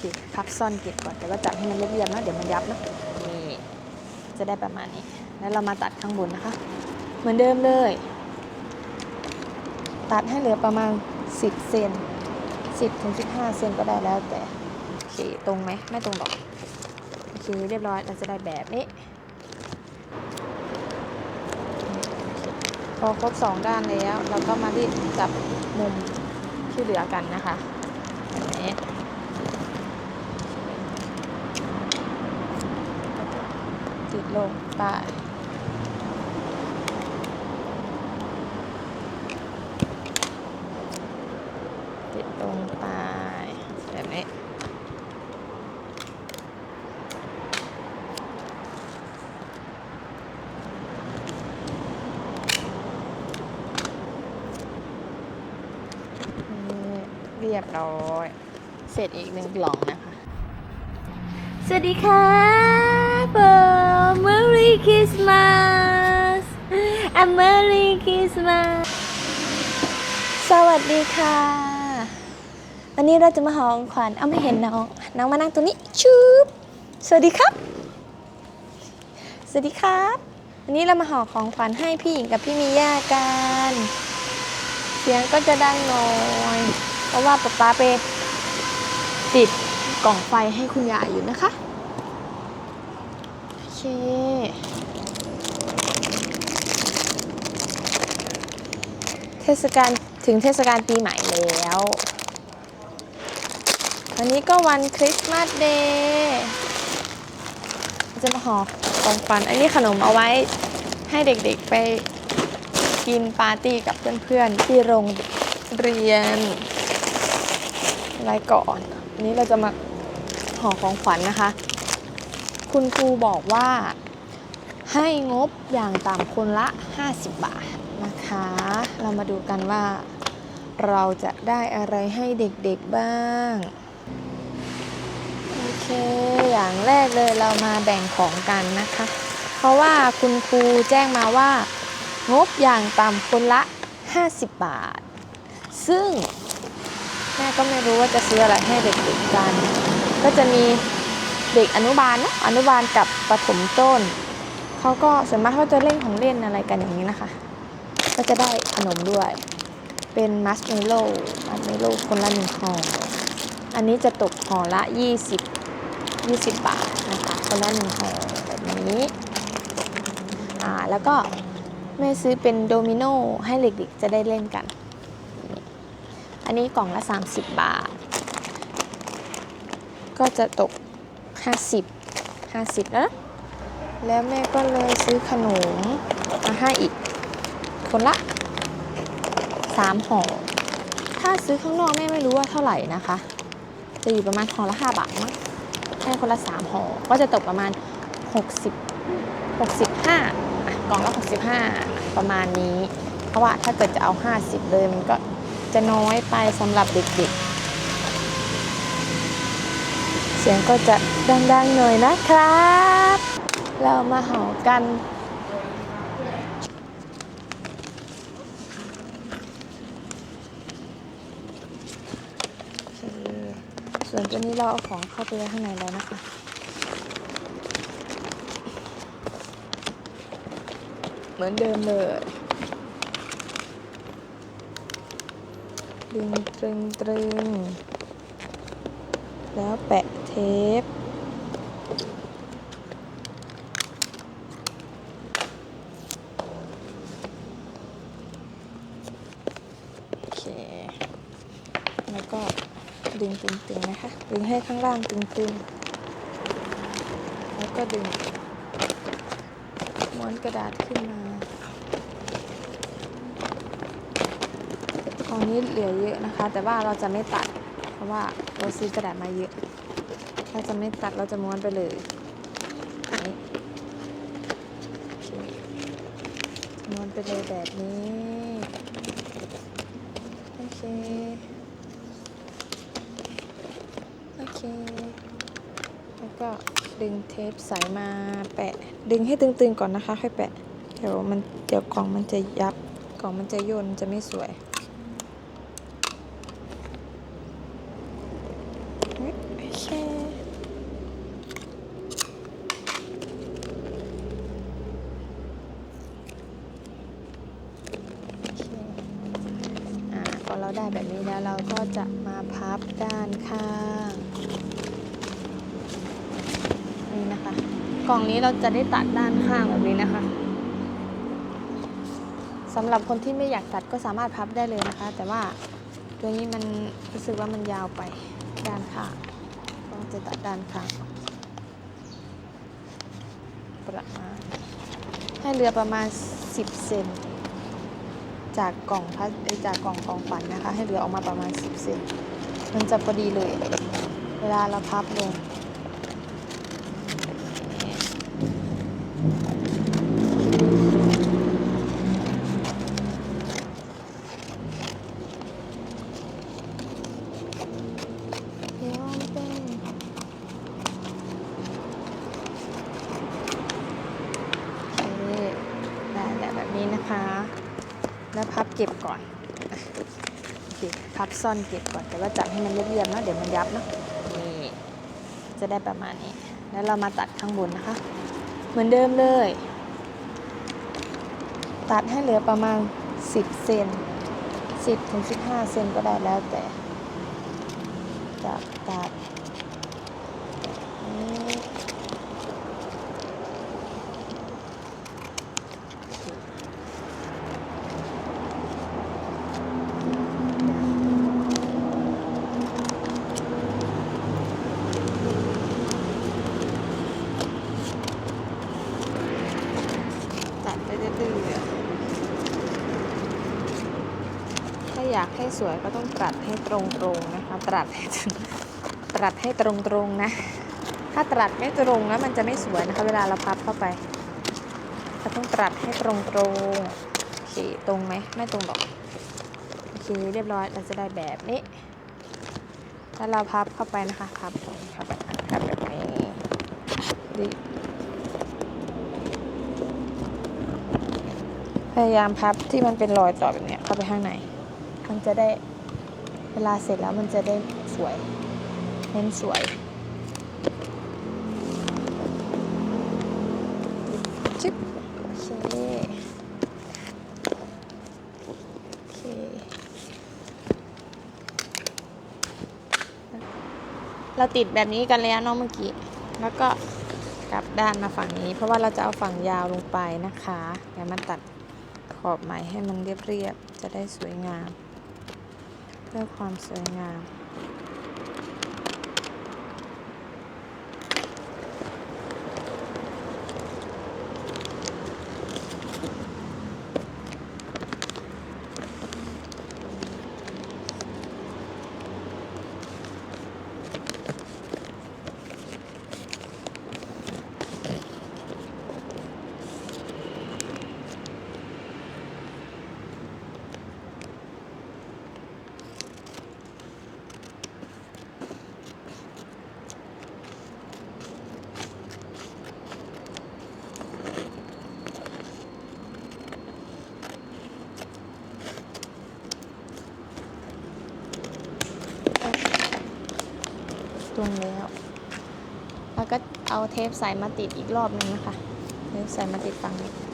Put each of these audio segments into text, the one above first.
เคพักซ่อนเก็บก่อนแต่ว่าจัดให้มันเรียบๆนะเดี๋ยวมันยับนะนี่จะได้ประมาณนี้ แล้วเรามาตัดข้างบนนะคะ เหมือนเดิมเลย ตัดให้เหลือประมาณ 10เซน10ถึง15เซนก็ได้แล้วแต่โอเคตรงไหมไม่ตรงหรอกโอเคเรียบร้อยเราจะได้แบบนี้พอครบสองด้านแล้ว เราก็มารีดจับมุมที่เหลือกันนะคะแบบนี้ติด ลงไป ติดลงไปแบบนี้เรียบร้อย เสร็จอีกหนึ่งกล่องนะคะ สวัสดีค่ะเบอร์ Merry Christmas a Merry Christmas สวัสดีค่ะ วันนี้เราจะมาหองขวัญเอาไม่เห็นน้อง น้องมานั่งตรงนี้ชุบสวัสดีครับ สวัสดีครับ วันนี้เรามาหาของขวัญให้พี่หญิงกับพี่มีย่ากัน เสียงก็จะดังหน่อย เพราะว่าป๊าป๊าไปติดกล่องไฟให้คุณยายอยู่นะคะ เค เทศกาลถึงเทศกาลปีใหม่แล้ววันนี้ก็วันคริสต์มาสเดย์จะมาห่อของขวัญอันนี้ขนมเอาไว้ให้เด็กๆไปกินปาร์ตี้กับเพื่อนๆที่โรงเรียนอะไรก่อน อันนี้เราจะมาห่อของขวัญนะคะ คุณครูบอกว่าให้งบอย่างต่ำคนละ 50 บาทนะคะ เรามาดูกันว่า เราจะได้อะไรให้เด็กๆบ้าง โอเค อย่างแรกเลยเรามาแบ่งของกันนะคะ เพราะว่าคุณครูแจ้งมาว่า งบอย่างต่ำคนละ 50 บาท ซึ่งแม่ก็ไม่รู้ว่าจะซื้ออะไรให้เด็กๆกัน ก็จะมี เด็กอนุบาลเนอะอนุบาลกับประถมต้นเขาก็ส่วนมากเขาจะเล่นของเล่นอะไรกันอย่างนี้นะคะ ก็จะได้ขนมด้วย เป็นมัสเมโล่มัสเมโล่คนละหนึ่งห่ออันนี้จะตกห่อละ 20 20 บาทนะคะคนละหนึ่งห่อแบบนี้อ่าแล้วก็แม่ซื้อเป็นโดมิโนให้เด็กๆจะได้เล่นกัน อันนี้กล่องละ 30 บาท ก็จะตก 50 50แล้วนะแล้วแม่ก็เลยซื้อขนมมาให้อีก คนละสามห่อถ้าซื้อข้างนอกแม่ไม่รู้ว่าเท่าไหร่นะคะจะอยู่ประมาณห่อละ 5 บาทมั้งให้คนละ 3ห่อก็จะตกประมาณ 60 65อะกล่องละ65 ประมาณนี้ เพราะว่าถ้าเกิดจะเอา 50 เลยมันก็จะน้อยไปสำหรับเด็กๆ เสียงก็จะดังๆหน่อยนะครับ เรามาห่อกันส่วนตัวนี้เราเอาของเข้าไปไว้ข้างในแล้วนะคะ เหมือนเดิมเลย ดึงตรึงตรึง แล้วแปะ เทป โอเค แล้วก็ดึงตึงๆนะคะ ดึงให้ข้างล่างตึงๆ แล้วก็ดึงม้วนกระดาษขึ้นมาของนี้เหลือเยอะนะคะ แต่ว่าเราจะไม่ตัด เพราะว่าเราซื้อกระดาษมาเยอะ เราจะไม่ตัดเราจะม้วนไปเลยม้วนไปเลยแบบนี้ โอเค โอเค แล้วก็ดึงเทปใสมาแปะ ดึงให้ตึงๆก่อนนะคะ ค่อยแปะ เดี๋ยวมันเดี๋ยวกล่องมันจะยับ กล่องมันจะย่นจะไม่สวย โอเค เราก็จะมาพับด้านข้างนี่นะคะ กล่องนี้เราจะได้ตัดด้านข้างแบบนี้นะคะสำหรับคนที่ไม่อยากตัดก็สามารถพับได้เลยนะคะ แต่ว่าตัวนี้มันรู้สึกว่ามันยาวไปด้านข้างก็จะตัดด้านข้างประมาณให้เหลือประมาณ 10 เซน จากกล่องพัสจากกล่องของฝันนะคะ ให้เหลือออกมาประมาณ 10 เซนมันจะพอดีเลย เวลาเราพับลง เดี๋ยวมันเป็นโอเคได้แล้วแบบนี้นะคะ แล้วพับเก็บก่อนอะ โอเคพับซ่อนเก็บก่อนแต่ว่าจับให้มันเรียบๆนะเดี๋ยวมันยับเนอะนี่จะได้ประมาณนี้ แล้วเรามาตัดข้างบนนะคะ เหมือนเดิมเลย ตัดให้เหลือประมาณ 10เซน10ถึง15เซนก็ได้แล้วแต่จับตัดนี่ตัดไปเรื่อยๆถ้าอยากให้สวยก็ต้องตัดให้ตรงๆนะคะตัดให้ตรัดให้ตรงๆนะ ถ้าตรัดไม่ตรงแล้วมันจะไม่สวยนะคะ เวลาเราพับเข้าไปเราต้องตรัดให้ตรงๆโอเคตรงไหมไม่ตรงหรอกโอเคเรียบร้อยเราจะได้แบบนี้ถ้าเราพับเข้าไปนะคะพับเข้าไปพับแบบนี้ดิพยายามพับที่มันเป็นรอยต่อแบบนี้เข้าไปข้างใน มันจะได้เวลาเสร็จแล้วมันจะได้สวย เน้นสวยชิปโอเคโอเคเราติดแบบนี้กันแล้วเนาะเมื่อกี้ แล้วก็กลับด้านมาฝั่งนี้ เพราะว่าเราจะเอาฝั่งยาวลงไปนะคะเดี๋ยวมันตัดขอบไหมให้มันเรียบๆ จะได้สวยงาม เพื่อความสวยงาม ตรงแล้ว แล้วก็เอาเทปใส่มาติดอีกรอบนึงนะคะ เทปใส่มาติดฝั่งนี้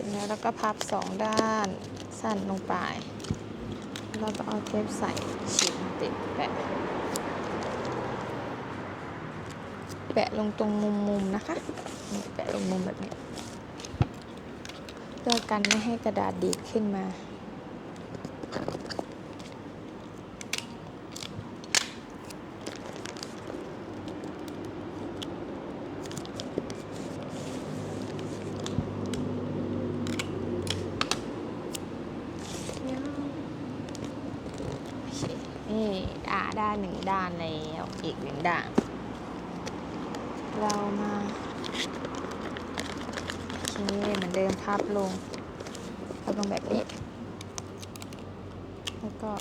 ร็จแล้วเราก็พับสองด้านสั้นลงไป แล้วก็เอาเทปใส่ฉีดติดแปะ แปะลงตรงมุมมุมนะคะ แปะลงมุมแบบนี้เพื่อกันไม่ให้กระดาษดีดขึ้นมา โอเคนี่อ่า ด้านหนึ่งด้านแล้วอีกหนึ่งด้าน เรามาโอเคเหมือนเดิมพับลงพับลงแบบนี้ แล้วก็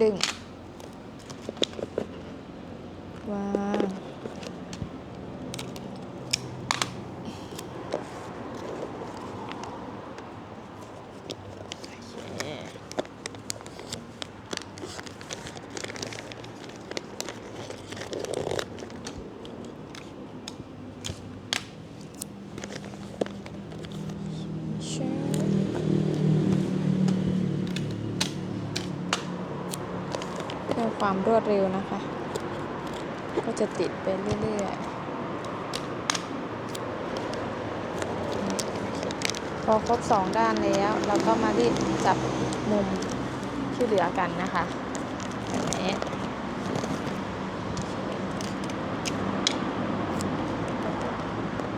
ดึงวาง ความรวดเร็วนะคะ ก็จะติดไปเรื่อยๆ พอครบสองด้านแล้ว เราก็มารีดจับมุมที่เหลือกันนะคะ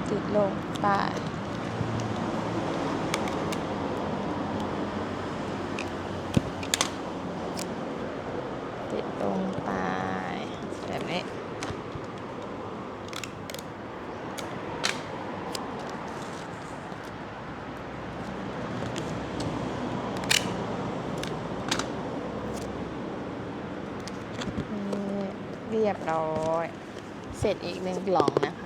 ติดลงไปติดลงไปแบบนี้ นี่เรียบร้อย เสร็จอีกหนึ่งกล่องนะคะ